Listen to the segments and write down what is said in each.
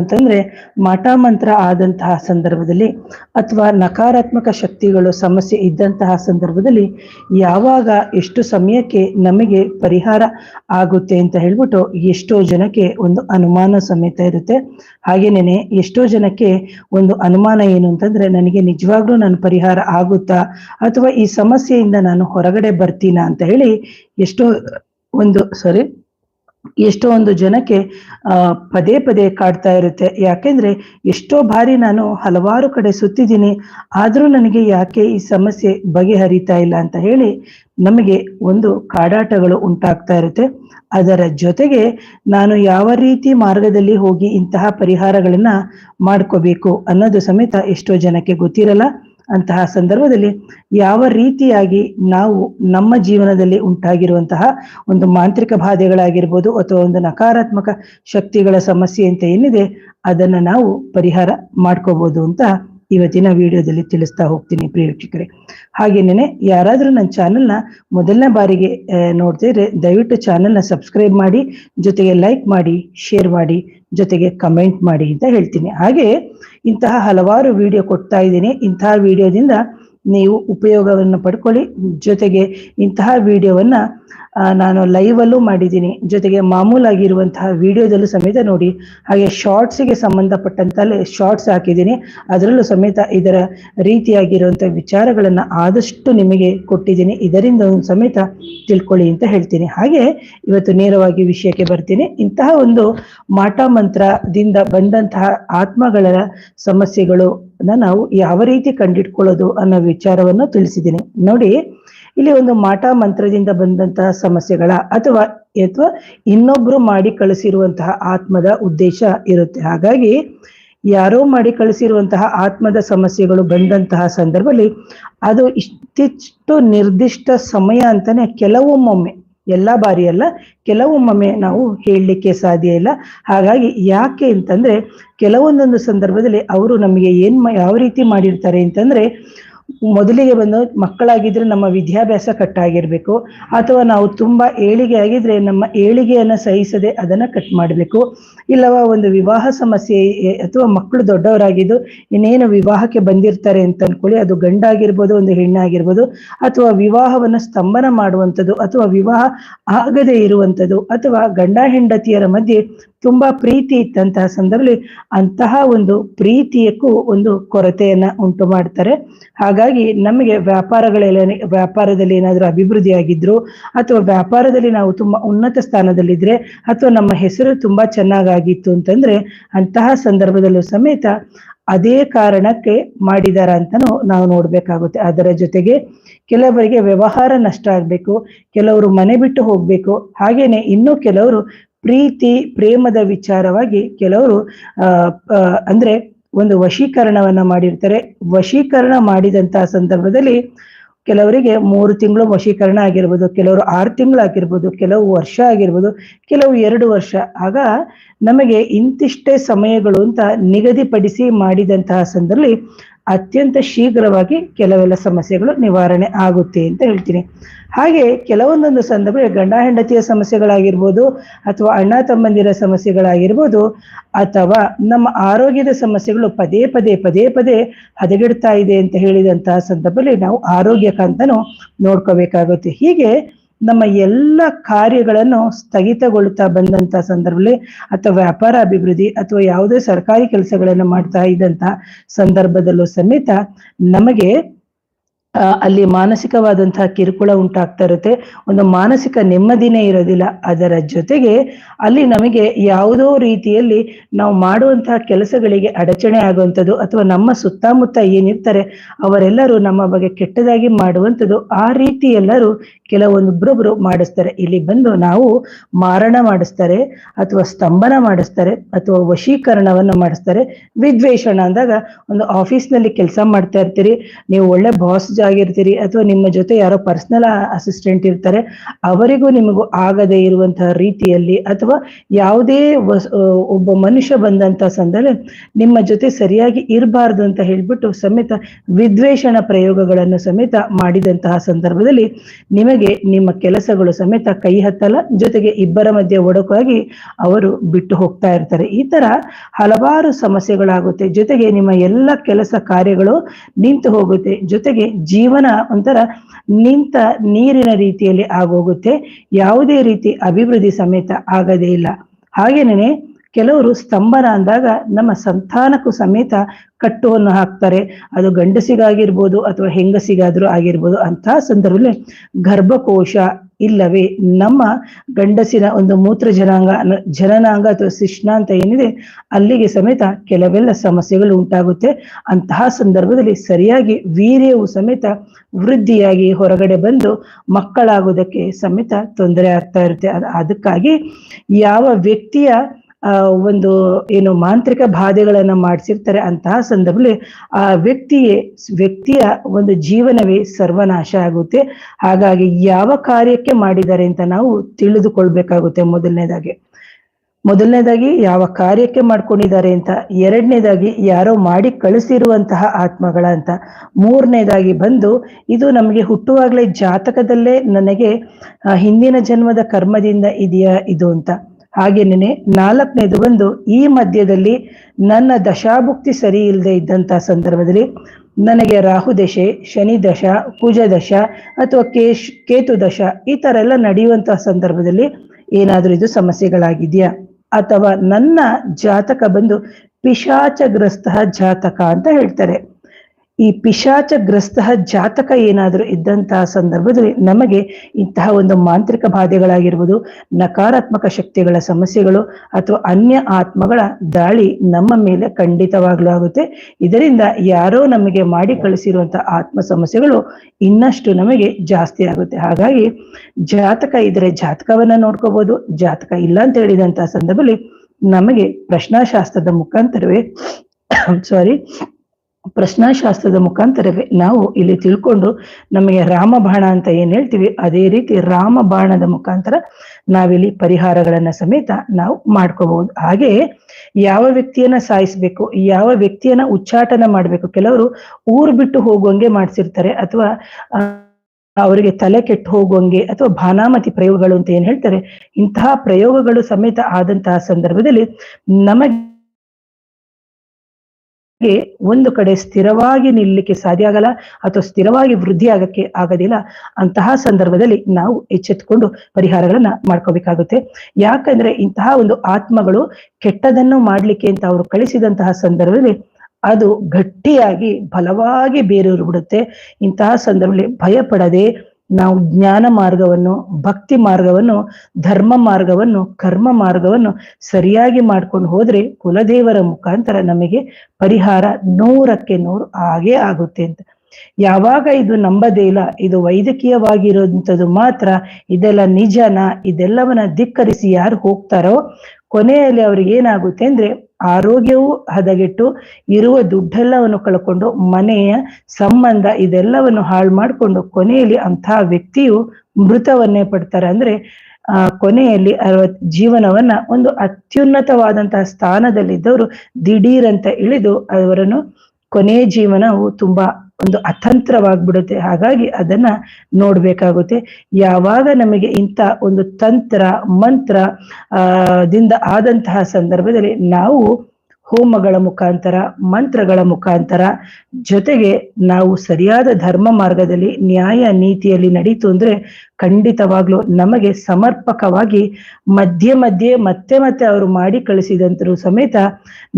ಅಂತಂದ್ರೆ ಮಾಟ ಮಂತ್ರ ಆದಂತಹ ಸಂದರ್ಭದಲ್ಲಿ ಅಥವಾ ನಕಾರಾತ್ಮಕ ಶಕ್ತಿಗಳು ಸಮಸ್ಯೆ ಇದ್ದಂತಹ ಸಂದರ್ಭದಲ್ಲಿ ಯಾವಾಗ ಎಷ್ಟು ಸಮಯಕ್ಕೆ ನಮಗೆ ಪರಿಹಾರ ಆಗುತ್ತೆ ಅಂತ ಹೇಳ್ಬಿಟ್ಟು ಎಷ್ಟೋ ಜನಕ್ಕೆ ಒಂದು ಅನುಮಾನ ಸಮೇತ ಇರುತ್ತೆ. ಹಾಗೇನೇನೆ ಎಷ್ಟೋ ಜನಕ್ಕೆ ಒಂದು ಅನುಮಾನ ಏನು ಅಂತಂದ್ರೆ ನನಗೆ ನಿಜವಾಗ್ಲೂ ನಾನು ಪರಿಹಾರ ಆಗುತ್ತಾ ಅಥವಾ ಈ ಸಮಸ್ಯೆಯಿಂದ ನಾನು ಹೊರಗಡೆ ಬರ್ತೀನಾ ಅಂತ ಹೇಳಿ ಎಷ್ಟೋ ಒಂದು ಸಾರಿ ಎಷ್ಟೋ ಒಂದು ಜನಕ್ಕೆ ಪದೇ ಪದೇ ಕಾಡ್ತಾ ಇರುತ್ತೆ. ಯಾಕೆಂದ್ರೆ ಎಷ್ಟೋ ಬಾರಿ ನಾನು ಹಲವಾರು ಕಡೆ ಸುತ್ತಿದ್ದೀನಿ, ಆದ್ರೂ ನನಗೆ ಯಾಕೆ ಈ ಸಮಸ್ಯೆ ಬಗೆಹರಿತಾ ಇಲ್ಲ ಅಂತ ಹೇಳಿ ನಮಗೆ ಒಂದು ಕಾಡಾಟಗಳು ಉಂಟಾಗ್ತಾ ಇರುತ್ತೆ. ಅದರ ಜೊತೆಗೆ ನಾನು ಯಾವ ರೀತಿ ಮಾರ್ಗದಲ್ಲಿ ಹೋಗಿ ಇಂತಹ ಪರಿಹಾರಗಳನ್ನ ಮಾಡ್ಕೋಬೇಕು ಅನ್ನೋದು ಸಮೇತ ಎಷ್ಟೋ ಜನಕ್ಕೆ ಗೊತ್ತಿರಲ್ಲ. ಅಂತಹ ಸಂದರ್ಭದಲ್ಲಿ ಯಾವ ರೀತಿಯಾಗಿ ನಾವು ನಮ್ಮ ಜೀವನದಲ್ಲಿ ಉಂಟಾಗಿರುವಂತಹ ಒಂದು ಮಾಂತ್ರಿಕ ಬಾಧೆಗಳಾಗಿರ್ಬೋದು ಅಥವಾ ಒಂದು ನಕಾರಾತ್ಮಕ ಶಕ್ತಿಗಳ ಸಮಸ್ಯೆ ಅಂತ ಏನಿದೆ, ಅದನ್ನ ನಾವು ಪರಿಹಾರ ಮಾಡ್ಕೋಬಹುದು ಅಂತ ಇವತ್ತಿನ ವಿಡಿಯೋದಲ್ಲಿ ತಿಳಿಸ್ತಾ ಹೋಗ್ತೀನಿ ಪ್ರಿಯ ಹಾಗೇನೇ ಯಾರಾದ್ರೂ ನನ್ನ ಚಾನೆಲ್ನ ಮೊದಲನೇ ಬಾರಿಗೆ ನೋಡ್ತಿದ್ರೆ ದಯವಿಟ್ಟು ಚಾನೆಲ್ನ ಸಬ್ಸ್ಕ್ರೈಬ್ ಮಾಡಿ, ಜೊತೆಗೆ ಲೈಕ್ ಮಾಡಿ, ಶೇರ್ ಮಾಡಿ ಜೊತೆಗೆ ಕಮೆಂಟ್ ಮಾಡಿ ಅಂತ ಹೇಳ್ತೀನಿ. ಹಾಗೆ ಇಂತಹ ಹಲವಾರು ವಿಡಿಯೋ ಕೊಡ್ತಾ ಇದ್ದೀನಿ. ಇಂತಹ ವಿಡಿಯೋದಿಂದ ನೀವು ಉಪಯೋಗವನ್ನು ಪಡ್ಕೊಳ್ಳಿ. ಜೊತೆಗೆ ಇಂತಹ ವಿಡಿಯೋವನ್ನ ನಾನು ಲೈವ್ ಅಲ್ಲೂ ಮಾಡಿದ್ದೀನಿ. ಜೊತೆಗೆ ಮಾಮೂಲಾಗಿರುವಂತಹ ವಿಡಿಯೋದಲ್ಲೂ ಸಮೇತ ನೋಡಿ. ಹಾಗೆ ಶಾರ್ಟ್ಸ್ಗೆ ಸಂಬಂಧಪಟ್ಟಂತಲ್ಲೇ ಶಾರ್ಟ್ಸ್ ಹಾಕಿದ್ದೀನಿ. ಅದರಲ್ಲೂ ಸಮೇತ ಇದರ ರೀತಿಯಾಗಿರುವಂತಹ ವಿಚಾರಗಳನ್ನ ಆದಷ್ಟು ನಿಮಗೆ ಕೊಟ್ಟಿದ್ದೀನಿ. ಇದರಿಂದ ಸಮೇತ ತಿಳ್ಕೊಳ್ಳಿ ಅಂತ ಹೇಳ್ತೀನಿ. ಹಾಗೆ ಇವತ್ತು ನೇರವಾಗಿ ವಿಷಯಕ್ಕೆ ಬರ್ತೀನಿ. ಇಂತಹ ಒಂದು ಮಾಟ ಮಂತ್ರದಿಂದ ಬಂದಂತಹ ಆತ್ಮಗಳ ಸಮಸ್ಯೆಗಳು ನಾವು ಯಾವ ರೀತಿ ಕಂಡಿಟ್ಕೊಳ್ಳೋದು ಅನ್ನೋ ವಿಚಾರವನ್ನು ತಿಳಿಸಿದ್ದೀನಿ. ನೋಡಿ, ಇಲ್ಲಿ ಒಂದು ಮಾಟ ಮಂತ್ರದಿಂದ ಬಂದಂತಹ ಸಮಸ್ಯೆಗಳ ಅಥವಾ ಅಥವಾ ಇನ್ನೊಬ್ರು ಮಾಡಿ ಕಳಿಸಿರುವಂತಹ ಆತ್ಮದ ಉದ್ದೇಶ ಇರುತ್ತೆ. ಹಾಗಾಗಿ, ಯಾರೋ ಮಾಡಿ ಕಳಿಸಿರುವಂತಹ ಆತ್ಮದ ಸಮಸ್ಯೆಗಳು ಬಂದಂತಹ ಸಂದರ್ಭದಲ್ಲಿ ಅದು ಇಷ್ಟಿಷ್ಟು ನಿರ್ದಿಷ್ಟ ಸಮಯ ಅಂತಾನೆ ಕೆಲವೊಮ್ಮೊಮ್ಮೆ ಎಲ್ಲಾ ಬಾರಿ ಅಲ್ಲ, ಕೆಲವೊಮ್ಮೊಮ್ಮೆ ನಾವು ಹೇಳಲಿಕ್ಕೆ ಸಾಧ್ಯ ಇಲ್ಲ. ಹಾಗಾಗಿ ಯಾಕೆ ಅಂತಂದ್ರೆ, ಕೆಲವೊಂದೊಂದು ಸಂದರ್ಭದಲ್ಲಿ ಅವರು ನಮಗೆ ಏನ್ ಯಾವ ರೀತಿ ಮಾಡಿರ್ತಾರೆ ಅಂತಂದ್ರೆ ಮೊದಲಿಗೆ ಬಂದು ಮಕ್ಕಳಾಗಿದ್ರೆ ನಮ್ಮ ವಿದ್ಯಾಭ್ಯಾಸ ಕಟ್ಟಾಗಿರ್ಬೇಕು, ಅಥವಾ ನಾವು ತುಂಬಾ ಏಳಿಗೆ ಆಗಿದ್ರೆ ನಮ್ಮ ಏಳಿಗೆಯನ್ನ ಸಹಿಸದೆ ಅದನ್ನ ಕಟ್ ಮಾಡಬೇಕು, ಇಲ್ಲವ ಒಂದು ವಿವಾಹ ಸಮಸ್ಯೆ ಅಥವಾ ಮಕ್ಕಳು ದೊಡ್ಡವರಾಗಿದ್ದು ಇನ್ನೇನು ವಿವಾಹಕ್ಕೆ ಬಂದಿರ್ತಾರೆ ಅಂತ ಅನ್ಕೊಳ್ಳಿ, ಅದು ಗಂಡಾಗಿರ್ಬೋದು, ಒಂದು ಹೆಣ್ಣಾಗಿರ್ಬೋದು, ಅಥವಾ ವಿವಾಹವನ್ನ ಸ್ತಂಭನ ಮಾಡುವಂಥದ್ದು, ಅಥವಾ ವಿವಾಹ ಆಗದೆ ಇರುವಂಥದ್ದು, ಅಥವಾ ಗಂಡ ಹೆಂಡತಿಯರ ಮಧ್ಯೆ ತುಂಬಾ ಪ್ರೀತಿ ಇತ್ತಂತಹ ಸಂದರ್ಭದಲ್ಲಿ ಅಂತಹ ಒಂದು ಪ್ರೀತಿಯಕ್ಕೂ ಒಂದು ಕೊರತೆಯನ್ನ ಉಂಟು ಮಾಡ್ತಾರೆ. ಹಾಗಾಗಿ ನಮಗೆ ವ್ಯಾಪಾರಗಳೆಲ್ಲ, ವ್ಯಾಪಾರದಲ್ಲಿ ಏನಾದರೂ ಅಭಿವೃದ್ಧಿ ಆಗಿದ್ರು ಅಥವಾ ವ್ಯಾಪಾರದಲ್ಲಿ ನಾವು ತುಂಬಾ ಉನ್ನತ ಸ್ಥಾನದಲ್ಲಿದ್ರೆ ಅಥವಾ ನಮ್ಮ ಹೆಸರು ತುಂಬಾ ಚೆನ್ನಾಗಾಗಿತ್ತು ಅಂತಂದ್ರೆ ಅಂತಹ ಸಂದರ್ಭದಲ್ಲೂ ಸಮೇತ ಅದೇ ಕಾರಣಕ್ಕೆ ಮಾಡಿದಾರ ಅಂತಾನು ನಾವು ನೋಡ್ಬೇಕಾಗುತ್ತೆ. ಅದರ ಜೊತೆಗೆ ಕೆಲವರಿಗೆ ವ್ಯವಹಾರ ನಷ್ಟ ಆಗ್ಬೇಕು, ಕೆಲವರು ಮನೆ ಬಿಟ್ಟು ಹೋಗ್ಬೇಕು, ಹಾಗೇನೆ ಇನ್ನು ಕೆಲವರು ಪ್ರೀತಿ, ಪ್ರೇಮದ ವಿಚಾರವಾಗಿ ಕೆಲವರು ಅಂದ್ರೆ ಒಂದು ವಶೀಕರಣವನ್ನ ಮಾಡಿರ್ತಾರೆ. ವಶೀಕರಣ ಮಾಡಿದಂತಹ ಸಂದರ್ಭದಲ್ಲಿ ಕೆಲವರಿಗೆ ಮೂರು ತಿಂಗಳು ವಶೀಕರಣ ಆಗಿರ್ಬೋದು, ಕೆಲವರು ಆರು ತಿಂಗಳು ಆಗಿರ್ಬೋದು, ಕೆಲವು ವರ್ಷ ಆಗಿರ್ಬೋದು, ಕೆಲವು ಎರಡು ವರ್ಷ. ಆಗ ನಮಗೆ ಇಂತಿಷ್ಟೇ ಸಮಯಗಳು ಅಂತ ನಿಗದಿಪಡಿಸಿ ಮಾಡಿದಂತಹ ಸಂದರ್ಭದಲ್ಲಿ ಅತ್ಯಂತ ಶೀಘ್ರವಾಗಿ ಕೆಲವೆಲ್ಲ ಸಮಸ್ಯೆಗಳು ನಿವಾರಣೆ ಆಗುತ್ತೆ ಅಂತ ಹೇಳ್ತೀನಿ. ಹಾಗೆ ಕೆಲವೊಂದೊಂದು ಸಂದರ್ಭ ಗಂಡ ಹೆಂಡತಿಯ ಸಮಸ್ಯೆಗಳಾಗಿರ್ಬೋದು ಅಥವಾ ಅಣ್ಣ ತಮ್ಮಂದಿರ ಸಮಸ್ಯೆಗಳಾಗಿರ್ಬೋದು ಅಥವಾ ನಮ್ಮ ಆರೋಗ್ಯದ ಸಮಸ್ಯೆಗಳು ಪದೇ ಪದೇ ಪದೇ ಪದೇ ಹದಗೆಡ್ತಾ ಇದೆ ಅಂತ ಹೇಳಿದಂತಹ ಸಂದರ್ಭದಲ್ಲಿ ನಾವು ಆರೋಗ್ಯಕ್ಕಂತನೂ ನೋಡ್ಕೋಬೇಕಾಗುತ್ತೆ. ಹೀಗೆ ನಮ್ಮ ಎಲ್ಲ ಕಾರ್ಯಗಳನ್ನು ಸ್ಥಗಿತಗೊಳ್ತಾ ಬಂದಂತ ಸಂದರ್ಭದಲ್ಲಿ ಅಥವಾ ವ್ಯಾಪಾರ ಅಭಿವೃದ್ಧಿ ಅಥವಾ ಯಾವುದೇ ಸರ್ಕಾರಿ ಕೆಲಸಗಳನ್ನು ಮಾಡ್ತಾ ಇದ್ದಂತ ಸಂದರ್ಭದಲ್ಲೂ ಸಮೇತ ನಮಗೆ ಅಲ್ಲಿ ಮಾನಸಿಕವಾದಂತಹ ಕಿರುಕುಳ ಉಂಟಾಗ್ತಾ ಇರುತ್ತೆ. ಒಂದು ಮಾನಸಿಕ ನೆಮ್ಮದಿನೇ ಇರೋದಿಲ್ಲ. ಅದರ ಜೊತೆಗೆ ಅಲ್ಲಿ ನಮಗೆ ಯಾವುದೋ ರೀತಿಯಲ್ಲಿ ನಾವು ಮಾಡುವಂತಹ ಕೆಲಸಗಳಿಗೆ ಅಡಚಣೆ ಆಗುವಂಥದ್ದು ಅಥವಾ ನಮ್ಮ ಸುತ್ತಮುತ್ತ ಏನಿರ್ತಾರೆ ಅವರೆಲ್ಲರೂ ನಮ್ಮ ಬಗ್ಗೆ ಕೆಟ್ಟದಾಗಿ ಮಾಡುವಂಥದ್ದು ಆ ರೀತಿ ಎಲ್ಲರೂ ಕೆಲವೊಂದೊಬ್ಬರೊಬ್ರು ಮಾಡಿಸ್ತಾರೆ. ಇಲ್ಲಿ ಬಂದು ನಾವು ಮಾರಣ ಮಾಡಿಸ್ತಾರೆ ಅಥವಾ ಸ್ತಂಭನ ಮಾಡಿಸ್ತಾರೆ ಅಥವಾ ವಶೀಕರಣವನ್ನು ಮಾಡಿಸ್ತಾರೆ. ವಿದ್ವೇಷಣ ಅಂದಾಗ ಒಂದು ಆಫೀಸ್ನಲ್ಲಿ ಕೆಲಸ ಮಾಡ್ತಾ ಇರ್ತೀರಿ. ನೀವು ಒಳ್ಳೆ ಬಾಸ್ ಆಗಿರ್ತೀರಿ ಅಥವಾ ನಿಮ್ಮ ಜೊತೆ ಯಾರೋ ಪರ್ಸನಲ್ ಅಸಿಸ್ಟೆಂಟ್ ಇರ್ತಾರೆ, ಅವರಿಗೂ ನಿಮಗೂ ಆಗದೆ ಇರುವಂತಹ ರೀತಿಯಲ್ಲಿ ಅಥವಾ ಯಾವುದೇ ಒಬ್ಬ ಮನುಷ್ಯ ಬಂದಂತ ಸಂದರ್ಭ ನಿಮ್ಮ ಜೊತೆ ಸರಿಯಾಗಿ ಇರಬಾರ್ದು ಅಂತ ಹೇಳ್ಬಿಟ್ಟು ಸಮೇತ ವಿದ್ವೇಷಣ ಪ್ರಯೋಗಗಳನ್ನು ಸಮೇತ ಮಾಡಿದಂತಹ ಸಂದರ್ಭದಲ್ಲಿ ನಿಮಗೆ ನಿಮ್ಮ ಕೆಲಸಗಳು ಸಮೇತ ಕೈ ಹತ್ತಲ್ಲ, ಜೊತೆಗೆ ಇಬ್ಬರ ಮಧ್ಯೆ ಒಡಕಾಗಿ ಅವರು ಬಿಟ್ಟು ಹೋಗ್ತಾ ಇರ್ತಾರೆ. ಈ ತರ ಹಲವಾರು ಸಮಸ್ಯೆಗಳಾಗುತ್ತೆ. ಜೊತೆಗೆ ನಿಮ್ಮ ಎಲ್ಲ ಕೆಲಸ ಕಾರ್ಯಗಳು ನಿಂತು ಹೋಗುತ್ತೆ. ಜೊತೆಗೆ ಜೀವನ ಒಂಥರ ನಿಂತ ನೀರಿನ ರೀತಿಯಲ್ಲಿ ಆಗೋಗುತ್ತೆ. ಯಾವುದೇ ರೀತಿ ಅಭಿವೃದ್ಧಿ ಸಮೇತ ಆಗದೇ ಇಲ್ಲ. ಹಾಗೇನೆ ಕೆಲವರು ಸ್ತಂಭನ ಅಂದಾಗ ನಮ್ಮ ಸಂತಾನಕ್ಕೂ ಸಮೇತ ಕಟ್ಟುವನ್ನು ಹಾಕ್ತಾರೆ. ಅದು ಗಂಡಸಿಗಾಗಿರ್ಬೋದು ಅಥವಾ ಹೆಂಗಸಿಗಾದ್ರೂ ಆಗಿರ್ಬೋದು ಅಂತ ಸಂದರ್ಭದಲ್ಲಿ ಗರ್ಭಕೋಶ ಇಲ್ಲವೇ? ನಮ್ಮ ಗಂಡಸಿನ ಒಂದು ಮೂತ್ರ ಜನಾಂಗ, ಜನನಾಂಗ ಅಥವಾ ಶಿಷ್ಣ ಅಂತ ಏನಿದೆ, ಅಲ್ಲಿಗೆ ಸಮೇತ ಕೆಲವೆಲ್ಲ ಸಮಸ್ಯೆಗಳು ಉಂಟಾಗುತ್ತೆ. ಅಂತಹ ಸಂದರ್ಭದಲ್ಲಿ ಸರಿಯಾಗಿ ವೀರ್ಯವು ಸಮೇತ ವೃದ್ಧಿಯಾಗಿ ಹೊರಗಡೆ ಬಂದು ಮಕ್ಕಳಾಗೋದಕ್ಕೆ ಸಮೇತ ತೊಂದರೆ ಆಗ್ತಾ ಇರುತ್ತೆ. ಅದ್- ಅದಕ್ಕಾಗಿ ಯಾವ ವ್ಯಕ್ತಿಯ ಒಂದು ಏನು ಮಾಂತ್ರಿಕ ಬಾಧೆಗಳನ್ನ ಮಾಡಿಸಿರ್ತಾರೆ ಅಂತಹ ಸಂದರ್ಭದಲ್ಲಿ ಆ ವ್ಯಕ್ತಿಯೇ ವ್ಯಕ್ತಿಯ ಒಂದು ಜೀವನವೇ ಸರ್ವನಾಶ ಆಗುತ್ತೆ. ಹಾಗಾಗಿ ಯಾವ ಕಾರ್ಯಕ್ಕೆ ಮಾಡಿದ್ದಾರೆ ಅಂತ ನಾವು ತಿಳಿದುಕೊಳ್ಬೇಕಾಗುತ್ತೆ ಮೊದಲನೇದಾಗಿ. ಮೊದಲನೇದಾಗಿ ಯಾವ ಕಾರ್ಯಕ್ಕೆ ಮಾಡ್ಕೊಂಡಿದ್ದಾರೆ ಅಂತ ಎರಡನೇದಾಗಿ ಯಾರೋ ಮಾಡಿ ಕಳಿಸಿರುವಂತಹ ಆತ್ಮಗಳ ಅಂತ. ಮೂರನೇದಾಗಿ ಬಂದು ಇದು ನಮಗೆ ಹುಟ್ಟುವಾಗಲೇ ಜಾತಕದಲ್ಲೇ ನನಗೆ ಆ, ಹಿಂದಿನ ಜನ್ಮದ ಕರ್ಮದಿಂದ ಇದೆಯಾ ಇದು ಅಂತ. ಹಾಗೇನೆ ನಾಲ್ಕನೇದು ಬಂದು ಈ ಮಧ್ಯದಲ್ಲಿ ನನ್ನ ದಶಾಭುಕ್ತಿ ಸರಿ ಇಲ್ಲದೆ ಇದ್ದಂತಹ ಸಂದರ್ಭದಲ್ಲಿ ನನಗೆ ರಾಹು ದಶೆ, ಶನಿ ದಶ, ಕುಜ ದಶ ಅಥವಾ ಕೇಶ್, ಕೇತು ದಶ ಈ ಥರ ಎಲ್ಲ ನಡೆಯುವಂತಹ ಸಂದರ್ಭದಲ್ಲಿ ಏನಾದರೂ ಇದು ಸಮಸ್ಯೆಗಳಾಗಿದೆಯಾ? ಅಥವಾ ನನ್ನ ಜಾತಕ ಬಂದು ಪಿಶಾಚಗ್ರಸ್ತ ಜಾತಕ ಅಂತ ಹೇಳ್ತಾರೆ. ಈ ಪಿಶಾಚಗ್ರಸ್ತ ಜಾತಕ ಏನಾದರೂ ಇದ್ದಂತಹ ಸಂದರ್ಭದಲ್ಲಿ ನಮಗೆ ಇಂತಹ ಒಂದು ಮಾಂತ್ರಿಕ ಬಾಧೆಗಳಾಗಿರ್ಬೋದು, ನಕಾರಾತ್ಮಕ ಶಕ್ತಿಗಳ ಸಮಸ್ಯೆಗಳು ಅಥವಾ ಅನ್ಯ ಆತ್ಮಗಳ ದಾಳಿ ನಮ್ಮ ಮೇಲೆ ಖಂಡಿತವಾಗ್ಲೂ ಆಗುತ್ತೆ. ಇದರಿಂದ ಯಾರೋ ನಮಗೆ ಮಾಡಿ ಕಳಿಸಿರುವಂತಹ ಆತ್ಮ ಸಮಸ್ಯೆಗಳು ಇನ್ನಷ್ಟು ನಮಗೆ ಜಾಸ್ತಿ ಆಗುತ್ತೆ. ಹಾಗಾಗಿ ಜಾತಕ ಇದ್ರೆ ಜಾತಕವನ್ನ ನೋಡ್ಕೋಬಹುದು ಜಾತಕ ಇಲ್ಲ ಅಂತ ಹೇಳಿದಂತಹ ಸಂದರ್ಭದಲ್ಲಿ ನಮಗೆ ಪ್ರಶ್ನಾಶಾಸ್ತ್ರದ ಮುಖಾಂತರವೇ ಸಾರಿ ಪ್ರಶ್ನಾಶಾಸ್ತ್ರದ ಮುಖಾಂತರವೇ ನಾವು ಇಲ್ಲಿ ತಿಳ್ಕೊಂಡು ನಮಗೆ ರಾಮಬಾಣ ಅಂತ ಏನ್ ಹೇಳ್ತೀವಿ, ಅದೇ ರೀತಿ ರಾಮಬಾಣದ ಮುಖಾಂತರ ನಾವಿಲ್ಲಿ ಪರಿಹಾರಗಳನ್ನ ಸಮೇತ ನಾವು ಮಾಡ್ಕೋಬಹುದು. ಹಾಗೆ ಯಾವ ವ್ಯಕ್ತಿಯನ್ನ ಸಾಯಿಸ್ಬೇಕು, ಯಾವ ವ್ಯಕ್ತಿಯನ್ನ ಉಚ್ಚಾಟನ ಮಾಡ್ಬೇಕು, ಕೆಲವರು ಊರ್ ಬಿಟ್ಟು ಹೋಗುವಂಗೆ ಮಾಡ್ಸಿರ್ತಾರೆ, ಅಥವಾ ಅವರಿಗೆ ತಲೆ ಕೆಟ್ಟು ಹೋಗುವಂಗೆ ಅಥವಾ ಭಾನಾಮತಿ ಪ್ರಯೋಗಗಳು ಅಂತ ಏನ್ ಹೇಳ್ತಾರೆ, ಇಂತಹ ಪ್ರಯೋಗಗಳು ಸಮೇತ ಆದಂತಹ ಸಂದರ್ಭದಲ್ಲಿ ನಮಗೆ ಒಂದು ಕಡೆ ಸ್ಥಿರವಾಗಿ ನಿಲ್ಲಕ್ಕೆ ಸಾಧ್ಯ ಆಗಲ್ಲ ಅಥವಾ ಸ್ಥಿರವಾಗಿ ವೃದ್ಧಿ ಆಗಕ್ಕೆ ಆಗೋದಿಲ್ಲ. ಅಂತಹ ಸಂದರ್ಭದಲ್ಲಿ ನಾವು ಎಚ್ಚೆತ್ತುಕೊಂಡು ಪರಿಹಾರಗಳನ್ನ ಮಾಡ್ಕೋಬೇಕಾಗುತ್ತೆ. ಯಾಕಂದ್ರೆ ಇಂತಹ ಒಂದು ಆತ್ಮಗಳು ಕೆಟ್ಟದನ್ನು ಮಾಡ್ಲಿಕ್ಕೆ ಅಂತ ಅವರು ಕಳಿಸಿದಂತಹ ಸಂದರ್ಭದಲ್ಲಿ ಅದು ಗಟ್ಟಿಯಾಗಿ, ಬಲವಾಗಿ ಬೇರೂರು ಬಿಡುತ್ತೆ ಇಂತಹ ಸಂದರ್ಭದಲ್ಲಿ ಭಯ ಪಡದೆ ನಾವು ಜ್ಞಾನ ಮಾರ್ಗವನ್ನು, ಭಕ್ತಿ ಮಾರ್ಗವನ್ನು, ಧರ್ಮ ಮಾರ್ಗವನ್ನು, ಕರ್ಮ ಮಾರ್ಗವನ್ನು ಸರಿಯಾಗಿ ಮಾಡ್ಕೊಂಡು ಹೋದ್ರೆ ಕುಲದೇವರ ಮುಖಾಂತರ ನಮಗೆ ಪರಿಹಾರ ನೂರಕ್ಕೆ ನೂರು ಹಾಗೆ ಆಗುತ್ತೆ ಅಂತ. ಯಾವಾಗ ಇದು ನಂಬದೇ ಇಲ್ಲ, ಇದು ವೈದ್ಯಕೀಯವಾಗಿರುವಂಥದ್ದು ಮಾತ್ರ, ಇದೆಲ್ಲ ನಿಜನ, ಇದೆಲ್ಲವನ್ನ ಧಿಕ್ಕರಿಸಿ ಯಾರು ಹೋಗ್ತಾರೋ ಕೊನೆಯಲ್ಲಿ ಅವ್ರಿಗೆ ಏನಾಗುತ್ತೆ ಅಂದ್ರೆ ಆರೋಗ್ಯವು ಹದಗೆಟ್ಟು ಇರುವ ದುಡ್ಡೆಲ್ಲವನ್ನು ಕಳ್ಕೊಂಡು ಮನೆಯ ಸಂಬಂಧ ಇದೆಲ್ಲವನ್ನು ಹಾಳು ಮಾಡಿಕೊಂಡು ಕೊನೆಯಲ್ಲಿ ಅಂತಹ ವ್ಯಕ್ತಿಯು ಮೃತವನ್ನೇ ಪಡ್ತಾರೆ. ಅಂದ್ರೆ, ಆ, ಕೊನೆಯಲ್ಲಿ ಅವರ ಜೀವನವನ್ನ ಒಂದು ಅತ್ಯುನ್ನತವಾದಂತಹ ಸ್ಥಾನದಲ್ಲಿದ್ದವರು ದಿಢೀರಂತ ಇಳಿದು ಅವರನ್ನು ಕೊನೆಯ ಜೀವನವು ತುಂಬಾ ಒಂದು ಅತಂತ್ರವಾಗ್ಬಿಡುತ್ತೆ. ಹಾಗಾಗಿ ಅದನ್ನ ನೋಡ್ಬೇಕಾಗುತ್ತೆ. ಯಾವಾಗ ನಮಗೆ ಇಂಥ ಒಂದು ತಂತ್ರ, ಮಂತ್ರ ದಿಂದ ಆದಂತಹ ಸಂದರ್ಭದಲ್ಲಿ ನಾವು ಹೋಮಗಳ ಮುಖಾಂತರ, ಮಂತ್ರಗಳ ಮುಖಾಂತರ, ಜೊತೆಗೆ ನಾವು ಸರಿಯಾದ ಧರ್ಮ ಮಾರ್ಗದಲ್ಲಿ ನ್ಯಾಯ ನೀತಿಯಲ್ಲಿ ನಡೀತು ಅಂದ್ರೆ ಖಂಡಿತವಾಗ್ಲೂ ನಮಗೆ ಸಮರ್ಪಕವಾಗಿ ಮಧ್ಯೆ ಮಧ್ಯೆ ಮತ್ತೆ ಮತ್ತೆ ಅವರು ಮಾಡಿ ಕಳಿಸಿದಂತರೂ ಸಮೇತ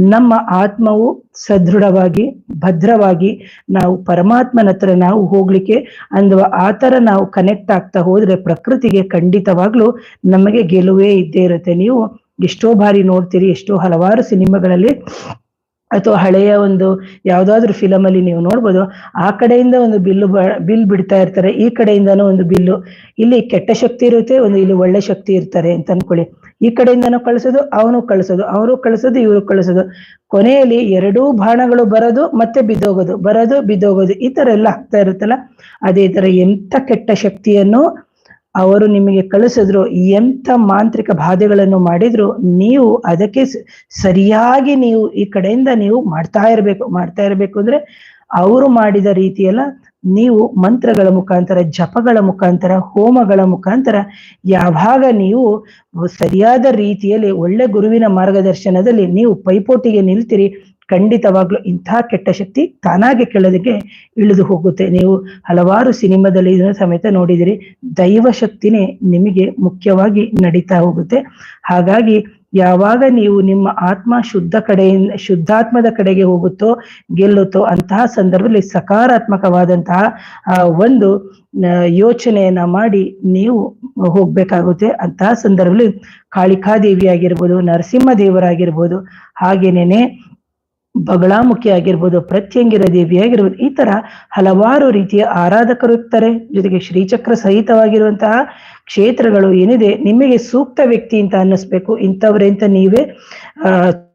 ನಮ್ಮ ಆತ್ಮವು ಸದೃಢವಾಗಿ, ಭದ್ರವಾಗಿ ನಾವು ಪರಮಾತ್ಮನ ಹತ್ರ ನಾವು ಹೋಗ್ಲಿಕ್ಕೆ ಅಂದುವ ಆ ತರ ನಾವು ಕನೆಕ್ಟ್ ಆಗ್ತಾ ಹೋದ್ರೆ ಪ್ರಕೃತಿಗೆ ಖಂಡಿತವಾಗ್ಲೂ ನಮಗೆ ಗೆಲುವೇ ಇದ್ದೇ ಇರುತ್ತೆ. ನೀವು ಎಷ್ಟೋ ಬಾರಿ ನೋಡ್ತೀರಿ, ಎಷ್ಟೋ ಹಲವಾರು ಸಿನಿಮಾಗಳಲ್ಲಿ ಅಥವಾ ಹಳೆಯ ಒಂದು ಯಾವ್ದಾದ್ರು ಫಿಲಮ್ ಅಲ್ಲಿ ನೀವು ನೋಡ್ಬೋದು, ಆ ಕಡೆಯಿಂದ ಒಂದು ಬಿಲ್ಲು ಬಿಲ್ ಬಿಡ್ತಾ ಇರ್ತಾರೆ, ಈ ಕಡೆಯಿಂದನೂ ಒಂದು ಬಿಲ್ಲು. ಇಲ್ಲಿ ಕೆಟ್ಟ ಶಕ್ತಿ ಇರುತ್ತೆ, ಒಂದು ಇಲ್ಲಿ ಒಳ್ಳೆ ಶಕ್ತಿ ಇರ್ತಾರೆ ಅಂತ ಅನ್ಕೊಳ್ಳಿ. ಈ ಕಡೆಯಿಂದನೂ ಕಳಿಸೋದು, ಅವನು ಕಳಿಸೋದು, ಅವರು ಕಳಿಸೋದು, ಇವರು ಕಳಿಸೋದು. ಕೊನೆಯಲ್ಲಿ ಎರಡೂ ಬಾಣಗಳು ಬರೋದು, ಮತ್ತೆ ಬಿದ್ದೋಗೋದು, ಬರೋದು, ಬಿದ್ದೋಗೋದು, ಈ ತರ ಎಲ್ಲ ಆಗ್ತಾ ಇರುತ್ತಲ್ಲ, ಅದೇ ತರ ಎಂತ ಕೆಟ್ಟ ಶಕ್ತಿಯನ್ನು ಅವರು ನಿಮಗೆ ಕಳಿಸಿದ್ರು, ಎಂಥ ಮಾಂತ್ರಿಕ ಬಾಧೆಗಳನ್ನು ಮಾಡಿದ್ರು, ನೀವು ಅದಕ್ಕೆ ಸರಿಯಾಗಿ ನೀವು ಈ ಕಡೆಯಿಂದ ನೀವು ಮಾಡ್ತಾ ಇರಬೇಕು ಮಾಡ್ತಾ ಇರಬೇಕು ಅಂದ್ರೆ ಅವರು ಮಾಡಿದ ರೀತಿಯಲ್ಲ, ನೀವು ಮಂತ್ರಗಳ ಮುಖಾಂತರ, ಜಪಗಳ ಮುಖಾಂತರ, ಹೋಮಗಳ ಮುಖಾಂತರ, ಯಾವಾಗ ನೀವು ಸರಿಯಾದ ರೀತಿಯಲ್ಲಿ ಒಳ್ಳೆ ಗುರುವಿನ ಮಾರ್ಗದರ್ಶನದಲ್ಲಿ ನೀವು ಪೈಪೋಟಿಗೆ ನಿಲ್ತೀರಿ ಖಂಡಿತವಾಗ್ಲೂ ಇಂಥ ಕೆಟ್ಟ ಶಕ್ತಿ ತಾನಾಗೆ ಕೆಳದಕ್ಕೆ ಇಳಿದು ಹೋಗುತ್ತೆ. ನೀವು ಹಲವಾರು ಸಿನಿಮಾದಲ್ಲಿ ಇದನ್ನ ಸಮೇತ ನೋಡಿದಿರಿ, ದೈವ ಶಕ್ತಿನೇ ನಿಮಗೆ ಮುಖ್ಯವಾಗಿ ನಡೀತಾ ಹೋಗುತ್ತೆ. ಹಾಗಾಗಿ ಯಾವಾಗ ನೀವು ನಿಮ್ಮ ಆತ್ಮ ಶುದ್ಧ ಕಡೆಯಿಂದ, ಶುದ್ಧಾತ್ಮದ ಕಡೆಗೆ ಹೋಗುತ್ತೋ, ಗೆಲ್ಲುತ್ತೋ, ಅಂತಹ ಸಂದರ್ಭದಲ್ಲಿ ಸಕಾರಾತ್ಮಕವಾದಂತಹ ಒಂದು ಯೋಚನೆಯನ್ನ ಮಾಡಿ ನೀವು ಹೋಗ್ಬೇಕಾಗುತ್ತೆ. ಅಂತಹ ಸಂದರ್ಭದಲ್ಲಿ ಕಾಳಿಕಾದೇವಿ ಆಗಿರ್ಬೋದು ನರಸಿಂಹ ದೇವರಾಗಿರ್ಬೋದು, ಹಾಗೇನೇನೆ ಬಗಳಾಮುಖಿ ಆಗಿರ್ಬೋದು ಪ್ರತ್ಯಂಗಿರ ದೇವಿ ಆಗಿರ್ಬೋದು ಈ ತರ ಹಲವಾರು ರೀತಿಯ ಆರಾಧಕರು ಇರ್ತಾರೆ. ಜೊತೆಗೆ ಶ್ರೀಚಕ್ರ ಸಹಿತವಾಗಿರುವಂತಹ ಕ್ಷೇತ್ರಗಳು ಏನಿದೆ, ನಿಮಗೆ ಸೂಕ್ತ ವ್ಯಕ್ತಿ ಅಂತ ಅನ್ನಿಸ್ಬೇಕು. ಇಂಥವ್ರೆ ಅಂತ ನೀವೇ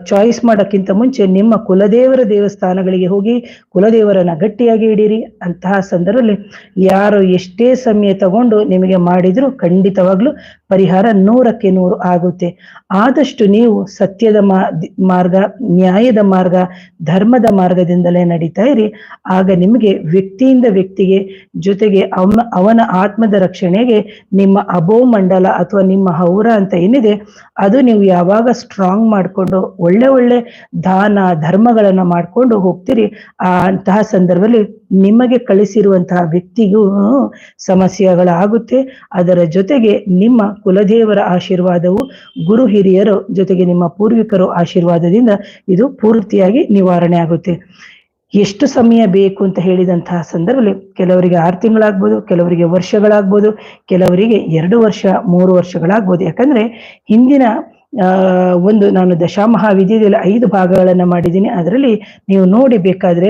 ಚಾಯ್ಸ್ ಮಾಡೋಕ್ಕಿಂತ ಮುಂಚೆ ನಿಮ್ಮ ಕುಲದೇವರ ದೇವಸ್ಥಾನಗಳಿಗೆ ಹೋಗಿ ಕುಲದೇವರನ್ನ ಗಟ್ಟಿಯಾಗಿ ಇಡೀರಿ ಅಂತಹ ಸಂದರ್ಭದಲ್ಲಿ ಯಾರು ಎಷ್ಟೇ ಸಮಯ ತಗೊಂಡು ನಿಮಗೆ ಮಾಡಿದ್ರು ಖಂಡಿತವಾಗ್ಲೂ ಪರಿಹಾರ ನೂರಕ್ಕೆ ನೂರು ಆಗುತ್ತೆ. ಆದಷ್ಟು ನೀವು ಸತ್ಯದ ಮಾರ್ಗ, ನ್ಯಾಯದ ಮಾರ್ಗ, ಧರ್ಮದ ಮಾರ್ಗದಿಂದಲೇ ನಡೀತಾ ಇರಿ. ಆಗ ನಿಮಗೆ ವ್ಯಕ್ತಿಯಿಂದ ವ್ಯಕ್ತಿಗೆ ಜೊತೆಗೆ ಅವನ ಅವನ ಆತ್ಮದ ರಕ್ಷಣೆಗೆ ನಿಮ್ಮ ಅಭೋಮಂಡಲ ಅಥವಾ ನಿಮ್ಮ ಹೌರ ಅಂತ ಏನಿದೆ, ಅದು ನೀವು ಯಾವಾಗ ಸ್ಟ್ರಾಂಗ್ ಮಾಡಿಕೊಂಡು ಒಳ್ಳೆ ಒಳ್ಳೆ ದಾನ ಧರ್ಮಗಳನ್ನ ಮಾಡ್ಕೊಂಡು ಹೋಗ್ತೀರಿ, ಆ ಅಂತಹ ಸಂದರ್ಭದಲ್ಲಿ ನಿಮಗೆ ಕಳಿಸಿರುವಂತಹ ವ್ಯಕ್ತಿಗೂ ಸಮಸ್ಯೆಗಳಾಗುತ್ತೆ. ಅದರ ಜೊತೆಗೆ ನಿಮ್ಮ ಕುಲದೇವರ ಆಶೀರ್ವಾದವು, ಗುರು ಹಿರಿಯರು ಜೊತೆಗೆ ನಿಮ್ಮ ಪೂರ್ವಿಕರು ಆಶೀರ್ವಾದದಿಂದ ಇದು ಪೂರ್ತಿಯಾಗಿ ನಿವಾರಣೆ ಆಗುತ್ತೆ. ಎಷ್ಟು ಸಮಯ ಬೇಕು ಅಂತ ಹೇಳಿದಂತಹ ಸಂದರ್ಭದಲ್ಲಿ ಕೆಲವರಿಗೆ ಆರು ತಿಂಗಳಾಗ್ಬೋದು, ಕೆಲವರಿಗೆ ವರ್ಷಗಳಾಗ್ಬೋದು, ಕೆಲವರಿಗೆ ಎರಡು ವರ್ಷ, ಮೂರು ವರ್ಷಗಳಾಗ್ಬೋದು. ಯಾಕಂದ್ರೆ ಹಿಂದಿನ ಒಂದು ನಾನು ದಶಾಮಹಾವಿದ್ಯೆಯಲ್ಲಿ ಐದು ಭಾಗಗಳನ್ನು ಮಾಡಿದ್ದೀನಿ. ಅದರಲ್ಲಿ ನೀವು ನೋಡಿ ಬೇಕಾದ್ರೆ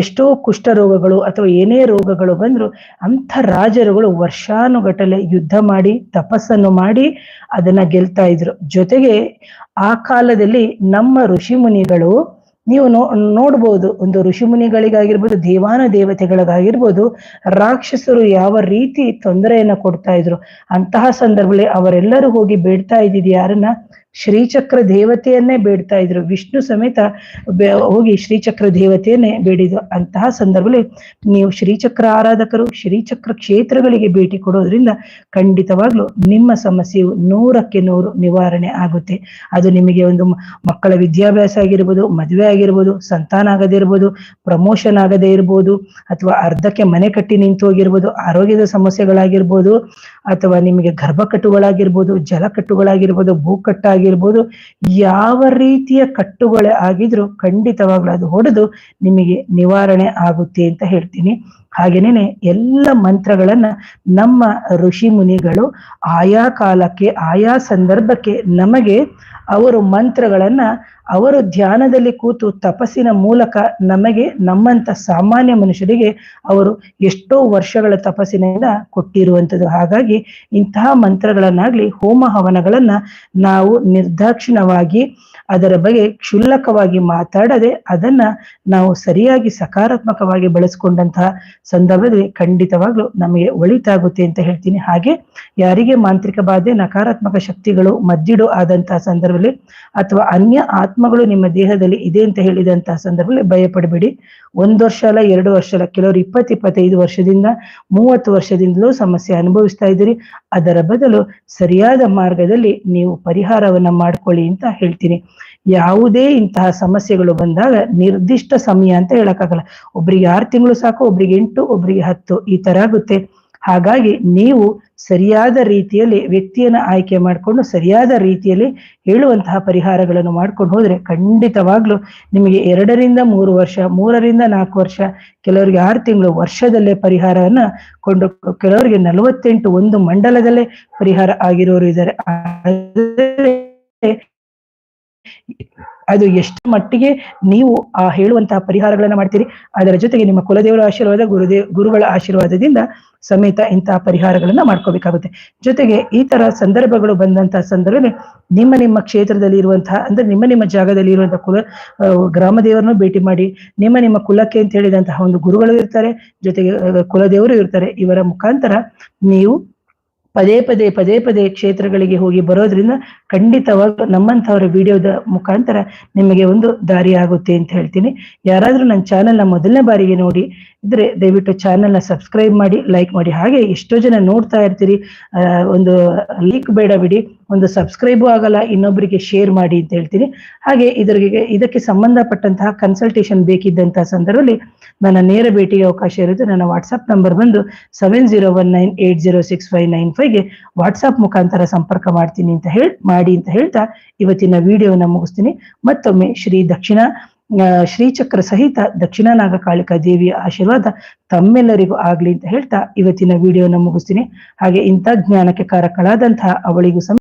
ಎಷ್ಟೋ ಕುಷ್ಠ ರೋಗಗಳು ಅಥವಾ ಏನೇ ರೋಗಗಳು ಬಂದರೂ ಅಂಥ ರಾಜರುಗಳು ವರ್ಷಾನುಗಟ್ಟಲೆ ಯುದ್ಧ ಮಾಡಿ, ತಪಸ್ಸನ್ನು ಮಾಡಿ ಅದನ್ನ ಗೆಲ್ತಾ ಇದ್ರು. ಜೊತೆಗೆ ಆ ಕಾಲದಲ್ಲಿ ನಮ್ಮ ಋಷಿ ಮುನಿಗಳು ನೀವು ನೋ, ನೋಡ್ಬೋದು, ಒಂದು ಋಷಿಮುನಿಗಳಿಗಾಗಿರ್ಬೋದು, ದೇವಾನ ದೇವತೆಗಳಿಗಾಗಿರ್ಬೋದು, ರಾಕ್ಷಸರು ಯಾವ ರೀತಿ ತೊಂದರೆಯನ್ನ ಕೊಡ್ತಾ ಇದ್ರು, ಅಂತಹ ಸಂದರ್ಭದಲ್ಲಿ ಅವರೆಲ್ಲರೂ ಹೋಗಿ ಬೇಡ್ತಾ ಇದ್ದಿದ್ದು ಯಾರನ್ನ ಶ್ರೀಚಕ್ರ ದೇವತೆಯನ್ನೇ ಬೇಡ್ತಾ ಇದ್ರು. ವಿಷ್ಣು ಸಮೇತ ಹೋಗಿ ಶ್ರೀಚಕ್ರ ದೇವತೆಯನ್ನೇ ಬೇಡಿದ್ರು. ಅಂತಹ ಸಂದರ್ಭದಲ್ಲಿ ನೀವು ಶ್ರೀಚಕ್ರ ಆರಾಧಕರು, ಶ್ರೀಚಕ್ರ ಕ್ಷೇತ್ರಗಳಿಗೆ ಭೇಟಿ ಕೊಡೋದ್ರಿಂದ ಖಂಡಿತವಾಗ್ಲೂ ನಿಮ್ಮ ಸಮಸ್ಯೆಯು ನೂರಕ್ಕೆ ನೂರು ನಿವಾರಣೆ ಆಗುತ್ತೆ. ಅದು ನಿಮಗೆ ಒಂದು ಮಕ್ಕಳ ವಿದ್ಯಾಭ್ಯಾಸ ಆಗಿರ್ಬೋದು, ಮದುವೆ ಆಗಿರ್ಬೋದು, ಸಂತಾನ ಆಗದೇ ಇರ್ಬೋದು ಪ್ರಮೋಷನ್ ಆಗದೇ ಇರ್ಬೋದು, ಅಥವಾ ಅರ್ಧಕ್ಕೆ ಮನೆ ಕಟ್ಟಿ ನಿಂತು ಹೋಗಿರ್ಬೋದು, ಆರೋಗ್ಯದ ಸಮಸ್ಯೆಗಳಾಗಿರ್ಬೋದು ಅಥವಾ ನಿಮಗೆ ಗರ್ಭಕಟ್ಟುಗಳಾಗಿರ್ಬೋದು, ಜಲಕಟ್ಟುಗಳಾಗಿರ್ಬೋದು, ಭೂಕಟ್ಟಾಗಿರ್ಬೋದು, ಯಾವ ರೀತಿಯ ಕಟ್ಟುಗಳೇ ಆಗಿದ್ರು ಖಂಡಿತವಾಗ್ಲೂ ಅದು ಹೊಡೆದು ನಿಮಗೆ ನಿವಾರಣೆ ಆಗುತ್ತೆ ಅಂತ ಹೇಳ್ತೀನಿ. ಹಾಗೇನೇನೆ ಎಲ್ಲ ಮಂತ್ರಗಳನ್ನ ನಮ್ಮ ಋಷಿ ಮುನಿಗಳು ಆಯಾ ಕಾಲಕ್ಕೆ, ಆಯಾ ಸಂದರ್ಭಕ್ಕೆ ನಮಗೆ ಅವರು ಮಂತ್ರಗಳನ್ನ ಅವರು ಧ್ಯಾನದಲ್ಲಿ ಕೂತು ತಪಸ್ಸಿನ ಮೂಲಕ ನಮಗೆ ನಮ್ಮಂತ ಸಾಮಾನ್ಯ ಮನುಷ್ಯರಿಗೆ ಅವರು ಎಷ್ಟೋ ವರ್ಷಗಳ ತಪಸ್ಸಿನಿಂದ ಕೊಟ್ಟಿರುವಂಥದ್ದು. ಹಾಗಾಗಿ ಇಂತಹ ಮಂತ್ರಗಳನ್ನಾಗ್ಲಿ ಹೋಮ ಹವನಗಳನ್ನ ನಾವು ನಿರ್ದಾಕ್ಷಿಣ್ಯವಾಗಿ ಅದರ ಬಗ್ಗೆ ಕ್ಷುಲ್ಲಕವಾಗಿ ಮಾತಾಡದೆ ಅದನ್ನ ನಾವು ಸರಿಯಾಗಿ ಸಕಾರಾತ್ಮಕವಾಗಿ ಬಳಸ್ಕೊಂಡಂತಹ ಸಂದರ್ಭದಲ್ಲಿ ಖಂಡಿತವಾಗ್ಲೂ ನಮಗೆ ಒಳಿತಾಗುತ್ತೆ ಅಂತ ಹೇಳ್ತೀನಿ. ಹಾಗೆ ಯಾರಿಗೆ ಮಾಂತ್ರಿಕ ಬಾಧೆ, ನಕಾರಾತ್ಮಕ ಶಕ್ತಿಗಳು, ಮದ್ದಿಡು ಆದಂತಹ ಸಂದರ್ಭದಲ್ಲಿ ಅಥವಾ ಅನ್ಯ ಆತ್ಮಗಳು ನಿಮ್ಮ ದೇಹದಲ್ಲಿ ಇದೆ ಅಂತ ಹೇಳಿದಂತಹ ಸಂದರ್ಭದಲ್ಲಿ ಭಯ ಪಡಬೇಡಿ ಒಂದು ವರ್ಷ ಅಲ್ಲ, ಎರಡು ವರ್ಷ ಅಲ್ಲ, ಕೆಲವರು ಇಪ್ಪತ್ತು, ಇಪ್ಪತ್ತೈದು ವರ್ಷದಿಂದ, ಮೂವತ್ತು ವರ್ಷದಿಂದಲೂ ಸಮಸ್ಯೆ ಅನುಭವಿಸ್ತಾ ಇದ್ದೀರಿ. ಅದರ ಬದಲು ಸರಿಯಾದ ಮಾರ್ಗದಲ್ಲಿ ನೀವು ಪರಿಹಾರವನ್ನ ಮಾಡ್ಕೊಳ್ಳಿ ಅಂತ ಹೇಳ್ತೀನಿ. ಯಾವುದೇ ಇಂತಹ ಸಮಸ್ಯೆಗಳು ಬಂದಾಗ ನಿರ್ದಿಷ್ಟ ಸಮಯ ಅಂತ ಹೇಳಕ್ಕಾಗಲ್ಲ. ಒಬ್ರಿಗೆ ಆರು ತಿಂಗಳು ಸಾಕು, ಒಬ್ರಿಗೆ ಎಂಟು, ಒಬ್ರಿಗೆ ಹತ್ತು, ಈ ತರ ಆಗುತ್ತೆ. ಹಾಗಾಗಿ ನೀವು ಸರಿಯಾದ ರೀತಿಯಲ್ಲಿ ವ್ಯಕ್ತಿಯನ್ನು ಆಯ್ಕೆ ಮಾಡಿಕೊಂಡು ಸರಿಯಾದ ರೀತಿಯಲ್ಲಿ ಹೇಳುವಂತಹ ಪರಿಹಾರಗಳನ್ನು ಮಾಡ್ಕೊಂಡು ಹೋದ್ರೆ ಖಂಡಿತವಾಗ್ಲೂ ನಿಮಗೆ ಎರಡರಿಂದ ಮೂರು ವರ್ಷ, ಮೂರರಿಂದ ನಾಲ್ಕು ವರ್ಷ, ಕೆಲವರಿಗೆ ಆರು ತಿಂಗಳು ವರ್ಷದಲ್ಲೇ ಪರಿಹಾರವನ್ನ ಕೊಂಡು ಕೆಲವರಿಗೆ ನಲವತ್ತೆಂಟು ಒಂದು ಮಂಡಲದಲ್ಲೇ ಪರಿಹಾರ ಆಗಿರೋರು ಇದ್ದಾರೆ. ಅದು ಎಷ್ಟು ಮಟ್ಟಿಗೆ ನೀವು, ಆ, ಹೇಳುವಂತಹ ಪರಿಹಾರಗಳನ್ನ ಮಾಡ್ತೀರಿ, ಅದರ ಜೊತೆಗೆ ನಿಮ್ಮ ಕುಲದೇವರ ಆಶೀರ್ವಾದ ಗುರುದೇವ್ ಗುರುಗಳ ಆಶೀರ್ವಾದದಿಂದ ಸಮೇತ ಇಂತಹ ಪರಿಹಾರಗಳನ್ನ ಮಾಡ್ಕೋಬೇಕಾಗುತ್ತೆ. ಜೊತೆಗೆ ಈ ತರ ಸಂದರ್ಭಗಳು ಬಂದಂತಹ ಸಂದರ್ಭದಲ್ಲಿ ನಿಮ್ಮ ನಿಮ್ಮ ಕ್ಷೇತ್ರದಲ್ಲಿ ಇರುವಂತಹ ಅಂದ್ರೆ ನಿಮ್ಮ ನಿಮ್ಮ ಜಾಗದಲ್ಲಿ ಇರುವಂತಹ ಕುಲ ಗ್ರಾಮದೇವರನ್ನು ಗ್ರಾಮ ದೇವರನ್ನು ಭೇಟಿ ಮಾಡಿ, ನಿಮ್ಮ ನಿಮ್ಮ ಕುಲಕ್ಕೆ ಅಂತ ಹೇಳಿದಂತಹ ಒಂದು ಗುರುಗಳು ಇರ್ತಾರೆ, ಜೊತೆಗೆ ಕುಲದೇವರು ಇರ್ತಾರೆ, ಇವರ ಮುಖಾಂತರ ನೀವು ಪದೇ ಪದೇ ಪದೇ ಪದೇ ಕ್ಷೇತ್ರಗಳಿಗೆ ಹೋಗಿ ಬರೋದ್ರಿಂದ ಖಂಡಿತವಾಗ ನಮ್ಮಂಥವರ ವಿಡಿಯೋದ ಮುಖಾಂತರ ನಿಮಗೆ ಒಂದು ದಾರಿ ಆಗುತ್ತೆ ಅಂತ ಹೇಳ್ತೀನಿ. ಯಾರಾದ್ರೂ ನನ್ನ ಚಾನೆಲ್ನ ಮೊದಲನೇ ಬಾರಿಗೆ ನೋಡಿ, ಇದ್ರೆ ದಯವಿಟ್ಟು ಚಾನೆಲ್ನ ಸಬ್ಸ್ಕ್ರೈಬ್ ಮಾಡಿ, ಲೈಕ್ ಮಾಡಿ. ಹಾಗೆ ಎಷ್ಟೋ ಜನ ನೋಡ್ತಾ ಇರ್ತೀರಿ ಒಂದು ಲೀಕ್ ಬೇಡ ಬಿಡಿ, ಒಂದು ಸಬ್ಸ್ಕ್ರೈಬು ಆಗಲ್ಲ ಇನ್ನೊಬ್ಬರಿಗೆ ಶೇರ್ ಮಾಡಿ ಅಂತ ಹೇಳ್ತೀನಿ. ಹಾಗೆ ಇದರಿಗೆ, ಇದಕ್ಕೆ ಸಂಬಂಧಪಟ್ಟಂತಹ ಕನ್ಸಲ್ಟೇಷನ್ ಬೇಕಿದ್ದಂತಹ ಸಂದರ್ಭದಲ್ಲಿ ನನ್ನ ನೇರ ಭೇಟಿಗೆ ಅವಕಾಶ ಇರುತ್ತೆ. ನನ್ನ ವಾಟ್ಸಪ್ ನಂಬರ್ ಬಂದು seven zero one nine eight zero six five nine ಫೈವ್ಗೆ WhatsApp ಮುಖಾಂತರ ಸಂಪರ್ಕ ಮಾಡ್ತೀನಿ ಅಂತ ಹೇಳಿ, ಮಾಡಿ ಅಂತ ಹೇಳ್ತಾ ಇವತ್ತಿನ ವಿಡಿಯೋನ ಮುಗಿಸ್ತೀನಿ. ಮತ್ತೊಮ್ಮೆ ಶ್ರೀ ದಕ್ಷಿಣ ಶ್ರೀಚಕ್ರ ಸಹಿತ ದಕ್ಷಿಣ ನಾಗಕಾಳಿಕಾ ದೇವಿಯ ಆಶೀರ್ವಾದ ತಮ್ಮೆಲ್ಲರಿಗೂ ಆಗ್ಲಿ ಅಂತ ಹೇಳ್ತಾ ಇವತ್ತಿನ ವಿಡಿಯೋನ ಮುಗಿಸ್ತೀನಿ. ಹಾಗೆ ಇಂಥ ಜ್ಞಾನಕ್ಕೆ ಕಾರಕಳಾದಂತಹ ಅವಳಿಗೂ